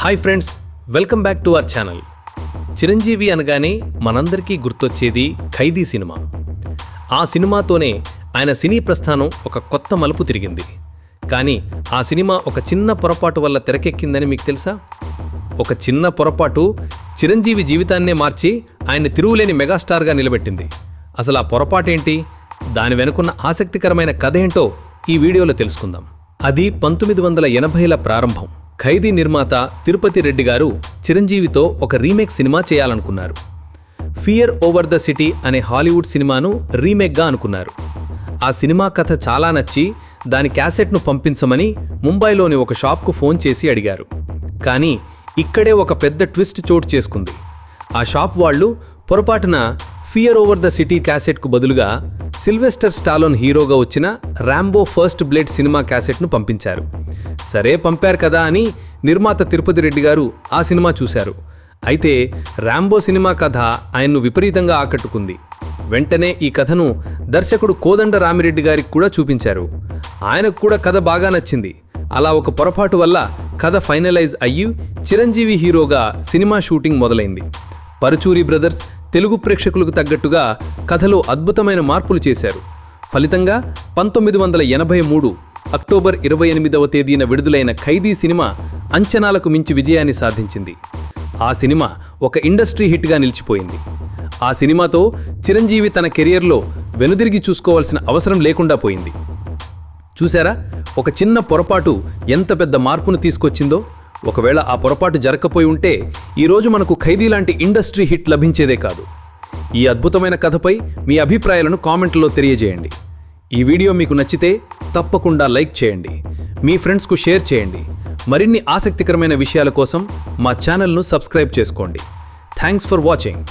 Hi friends welcome back to our channel. Chiranjeevi అనగానే మనందరికీ గుర్తొచ్చేది ఖైదీ సినిమా. ఆ సినిమాతోనే ఆయన సినీ ప్రస్థానం ఒక కొత్త మలుపు తిరిగింది. కానీ ఆ సినిమా ఒక చిన్న పొరపాటు వల్ల తెరకెక్కిందని మీకు తెలుసా? ఒక చిన్న పొరపాటు చిరంజీవి జీవితాన్నే మార్చి ఆయన తిరుగులేని మెగాస్టార్గా నిలబెట్టింది. అసలు ఆ పొరపాటేంటి? దాని వెనుకున్న ఆసక్తికరమైన కథ ఏంటో ఈ వీడియోలో తెలుసుకుందాం. అది పంతొమ్మిది వందల ఎనభైల ప్రారంభం. ఖైదీ నిర్మాత తిరుపతి రెడ్డి గారు చిరంజీవితో ఒక రీమేక్ సినిమా చేయాలనుకున్నారు. ఫియర్ ఓవర్ ద సిటీ అనే హాలీవుడ్ సినిమాను రీమేక్గా అనుకున్నారు. ఆ సినిమా కథ చాలా నచ్చి దాని క్యాసెట్ను పంపించమని ముంబైలోని ఒక షాప్కు ఫోన్ చేసి అడిగారు. కానీ ఇక్కడే ఒక పెద్ద ట్విస్ట్ చోటు చేసుకుంది. ఆ షాప్ వాళ్ళు పొరపాటున ఫియర్ ఓవర్ ద సిటీ క్యాసెట్కు బదులుగా సిల్వెస్టర్ స్టాలోన్ హీరోగా వచ్చిన ర్యాంబో ఫస్ట్ బ్లేడ్ సినిమా క్యాసెట్ను పంపించారు. సరే పంపారు కదా అని నిర్మాత తిరుపతి రెడ్డి గారు ఆ సినిమా చూశారు. అయితే ర్యాంబో సినిమా కథ ఆయన్ను విపరీతంగా ఆకట్టుకుంది. వెంటనే ఈ కథను దర్శకుడు కోదండ రామిరెడ్డి గారికి కూడా చూపించారు. ఆయనకు కూడా కథ బాగా నచ్చింది. అలా ఒక పొరపాటు వల్ల కథ ఫైనలైజ్ అయ్యి చిరంజీవి హీరోగా సినిమా షూటింగ్ మొదలైంది. పరుచూరి బ్రదర్స్ తెలుగు ప్రేక్షకులకు తగ్గట్టుగా కథలో అద్భుతమైన మార్పులు చేశారు. ఫలితంగా పంతొమ్మిది వందల ఎనభై మూడు అక్టోబర్ ఇరవై ఎనిమిదవ తేదీన విడుదలైన ఖైదీ సినిమా అంచనాలకు మించి విజయాన్ని సాధించింది. ఆ సినిమా ఒక ఇండస్ట్రీ హిట్గా నిలిచిపోయింది. ఆ సినిమాతో చిరంజీవి తన కెరియర్లో వెనుదిరిగి చూసుకోవాల్సిన అవసరం లేకుండా పోయింది. చూసారా ఒక చిన్న పొరపాటు ఎంత పెద్ద మార్పును తీసుకొచ్చిందో? ఒకవేళ ఆ పొరపాటు జరగకపోయి ఉంటే ఈరోజు మనకు ఖైదీ లాంటి ఇండస్ట్రీ హిట్ లభించేదే కాదు. ఈ అద్భుతమైన కథపై మీ అభిప్రాయాలను కామెంట్లో తెలియజేయండి. ఈ వీడియో మీకు నచ్చితే తప్పకుండా లైక్ చేయండి. మీ ఫ్రెండ్స్కు షేర్ చేయండి. మరిన్ని ఆసక్తికరమైన విషయాల కోసం మా ఛానల్ను సబ్స్క్రైబ్ చేసుకోండి. Thanks for watching.